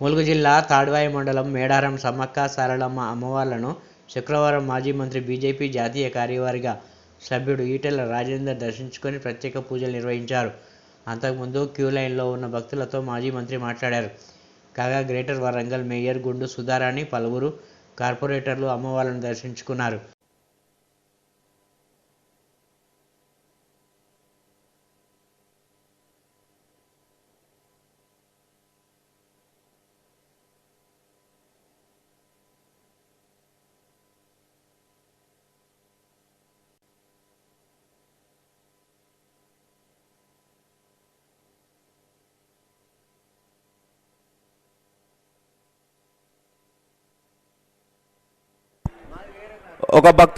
ములుగు జిల్లా తాడ్వాయి మండలం మేడారం సమ్మక్క సారలమ్మ అమ్మవార్లను శుక్రవారం మాజీ మంత్రి బీజేపీ జాతీయ కార్యవర్గ సభ్యుడు ఈటెల రాజేందర్ దర్శించుకొని ప్రత్యేక పూజలు నిర్వహించారు. అంతకుముందు క్యూ లైన్లో ఉన్న భక్తులతో మాజీ మంత్రి మాట్లాడారు. కాగా గ్రేటర్ వరంగల్ మేయర్ గుండు సుధారాణి పలువురు కార్పొరేటర్లు అమ్మవార్లను దర్శించుకున్నారు. ఒక భక్తు